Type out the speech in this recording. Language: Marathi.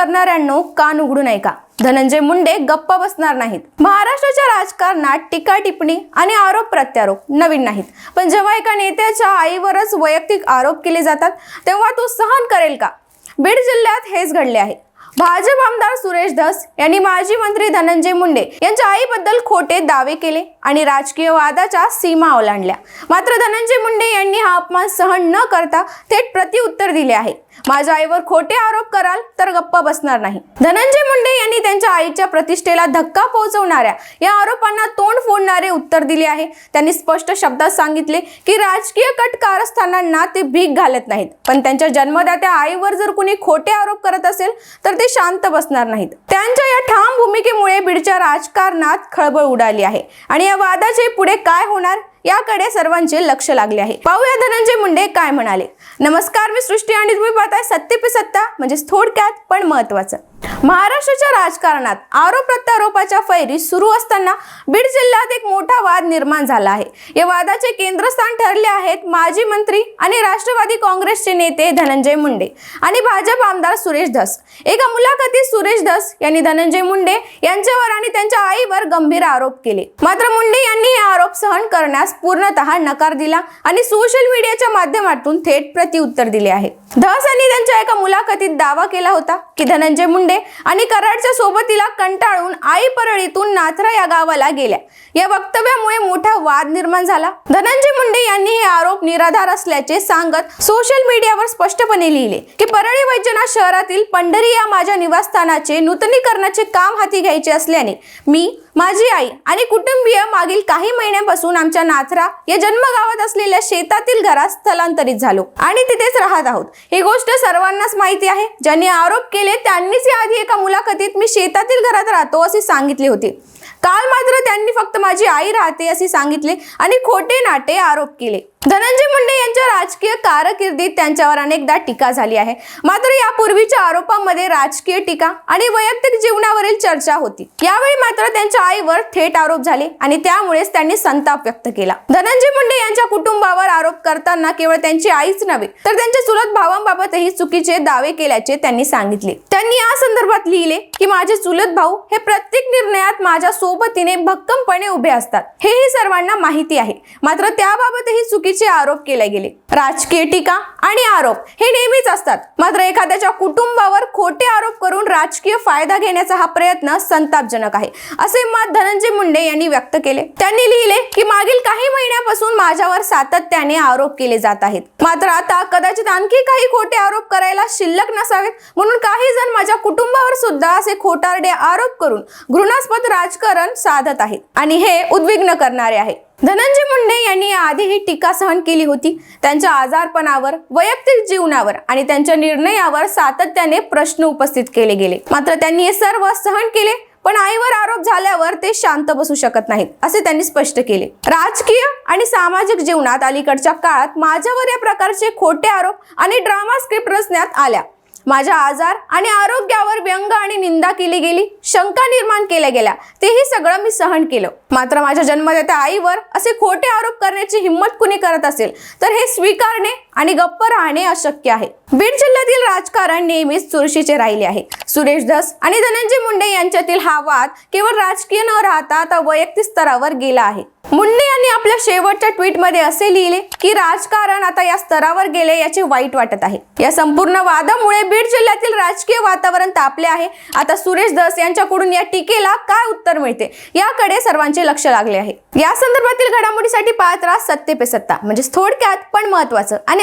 करणाऱ्यांनो कान उघडू नये का? धनंजय मुंडे गप्प बसणार नाहीत. महाराष्ट्राच्या राजकारणात टीका टिप्पणी आणि आरोप प्रत्यारोप नवीन नाहीत. पण जेव्हा एका नेत्याच्या आईवरच वैयक्तिक आरोप केले जातात तेव्हा तो सहन करेल का? बीड जिल्ह्यात हेच घडले आहे. भाजप आमदार सुरेश धस यांनी माजी मंत्री धनंजय मुंडे यांच्या आईबद्दल खोटे दावे केले आणि राजकीय वादाच्या सीमा ओलांडल्या. मात्र धनंजय मुंडे यांनी हा अपमान सहन न करता थेट प्रतिउत्तर दिले आहे. माझ्या आईवर खोटे आरोप कराल तर गप्प बसणार नाही. धनंजय मुंडे यांनी आईच्या प्रतिष्ठेला धक्का पोहोचवणाऱ्या या आरोपांना तोंड फोडणारे उत्तर दिले आहे. त्यांनी स्पष्ट शब्दात सांगितले की राजकीय कट कारस्थानांना ते भीक घालत नाहीत. पण त्यांच्या जन्मदात्या आईवर जर कुणी खोटे आरोप करत असेल तर ते शांत बसणार नाहीत. त्यांच्या या ठाम भूमिकेमुळे बीडच्या राजकारणात खळबळ उडाली आहे. आणि या वादाचे पुढे काय होणार याकडे सर्वांचे लक्ष लागले आहे. पाहूया धनंजय मुंडे काय म्हणाले. नमस्कार मी सृष्टी आणि तुम्ही पाहताय सत्य पे सत्ता म्हणजे थोडक्यात पण महत्वाचं महाराष्ट्राच्या राजकारणात आरोप प्रत्यारोपाच्या फैरी सुरू असताना बीड जिल्ह्यात एक मोठा वाद निर्माण झाला आहे. या वादाचे केंद्रस्थान ठरले आहेत माजी मंत्री आणि राष्ट्रवादी काँग्रेसचे नेते धनंजय मुंडे आणि भाजप आमदार सुरेश धस. एका मुलाखतीत सुरेश धस यांनी धनंजय मुंडे यांच्यावर आणि त्यांच्या आईवर गंभीर आरोप केले. मात्र मुंडे यांनी हे आरोप सहन करण्यास पूर्णतः नकार दिला आणि सोशल मीडियाच्या माध्यमातून थेट प्रतिउत्तर दिले आहे. धस यांनी त्यांच्या एका मुलाखतीत दावा केला होता की धनंजय मुंडे आणि कराडच्या सोबतीला कंटाळून आई परळीतून नाथरा या गावाला गेल्या. या वक्तव्यामुळे मोठा वाद निर्माण झाला. धनंजय मुंडे यांनी हे आरोप निराधार असल्याचे सांगत सोशल मीडियावर स्पष्टपणे लिहिले की परळी वैजनाथ शहरातील पंढरी या माझ्या निवासस्थानाचे नूतनीकरणाचे काम हाती घ्यायचे असल्याने मी माझी आई आणि कुटुंबीय मागील काही महिन्यांपासून आमच्या नाथरा या जन्मगावात असलेल्या शेतातील घरात स्थलांतरित झालो आणि तिथेच राहत आहोत. ही गोष्ट सर्वांनाच माहिती आहे. ज्यांनी आरोप केले त्यांनीच आधी एका मुलाखतीत मी शेतातील घरात राहतो असे सांगितले होते. काल मात्र त्यांनी फक्त माझी आई राहते असे सांगितले आणि खोटे नाटे आरोप केले. धनंजय मुंडे यांच्या राजकीय कारकिर्दीत त्यांच्यावर अनेकदा टीका झाली आहे. मात्र यापूर्वीच्या आरोपांमध्ये राजकीय टीका आणि वैयक्तिक जीवनावरील चर्चा होती. यावेळी मात्र त्यांच्या आईवर थेट आरोप झाले आणि त्यामुळेच त्यांनी संताप व्यक्त केला. धनंजय मुंडे यांच्या कुटुंबावर आरोप करताना केवळ त्यांची आईच नव्हे तर त्यांच्या चुलत भावांबाबतही चुकीचे दावे केल्याचे त्यांनी सांगितले. त्यांनी या संदर्भात लिहिले की माझे चुलत भाऊ हे प्रत्येक निर्णयात माझ्या सोबतीने भक्कमपणे उभे असतात. हेही सर्वांना माहिती आहे. मात्र त्याबाबतही चुकीचे आरोप केले गेले. राजकीय टीका आणि आरोप हे नेहमीच असतात. मात्र एखाद्याच्या कुटुंबावर खोटे आरोप करून राजकीय फायदा घेण्याचा हा प्रयत्न संतापजनक आहे. असे मत धनंजय मुंडे यांनी व्यक्त केले. त्यांनी लिहिले की मागील काही महिन्यापासून माझ्यावर सातत्याने आरोप केले जात आहेत. मात्र आता कदाचित आणखी काही खोटे आरोप करायला शिल्लक नसावेत म्हणून काही जण माझ्या कुटुंबावर सुद्धा असे खोटारडे आरोप करून घृणास्पद राजकारण साधत आहेत. आणि हे उद्विग्न करणारे आहे. धनंजय मुंडे यांनी याआधी ही टीका सहन केली होती. त्यांच्या आजारपणावर वैयक्तिक जीवनावर आणि त्यांच्या निर्णयावर सातत्याने प्रश्न उपस्थित केले गेले. मात्र त्यांनी हे सर्व सहन केले पण आईवर आरोप झाल्यावर ते शांत बसू शकत नाहीत असे त्यांनी स्पष्ट केले. राजकीय आणि सामाजिक जीवनात अलीकडच्या काळात माझ्यावर या प्रकारचे खोटे आरोप आणि ड्रामा स्क्रिप्ट रचण्यात आल्या. माझ्या आजार आणि आरोग्यावर व्यंग आणि निंदा केली गेली. शंका निर्माण केल्या गेल्या. तेही सगळं मी सहन केलं. मात्र माझ्या जन्मदात्या आईवर असे खोटे आरोप करण्याची हिंमत कुणी करत असेल तर हे स्वीकारणे आणि गप्प राहणे अशक्य आहे. बीड जिल्ह्यातील राजकारण नेहमीच चुरशीचे राहिले आहे. सुरेश धस आणि धनंजय मुंडे यांच्यातील हा वाद केवळ राजकीय न राहता आता वैयक्तिक स्तरावर गेला आहे. मुंडे यांनी आपल्या शेवटच्या ट्विटमध्ये असे लिहिले की राजकारण आता या स्तरावर गेले याचे वाईट वाटत आहे. या संपूर्ण वादामुळे बीड जिल्ह्यातील राजकीय वातावरण तापले आहे. आता सुरेश दस यांच्याकडून या टीकेला काय उत्तर मिळते याकडे सर्वांचे लक्ष लागले आहे. या संदर्भातील घडामोडीसाठी पाहत राहा सत्ते पे सत्ता. म्हणजे थोडक्यात पण महत्वाचं आणि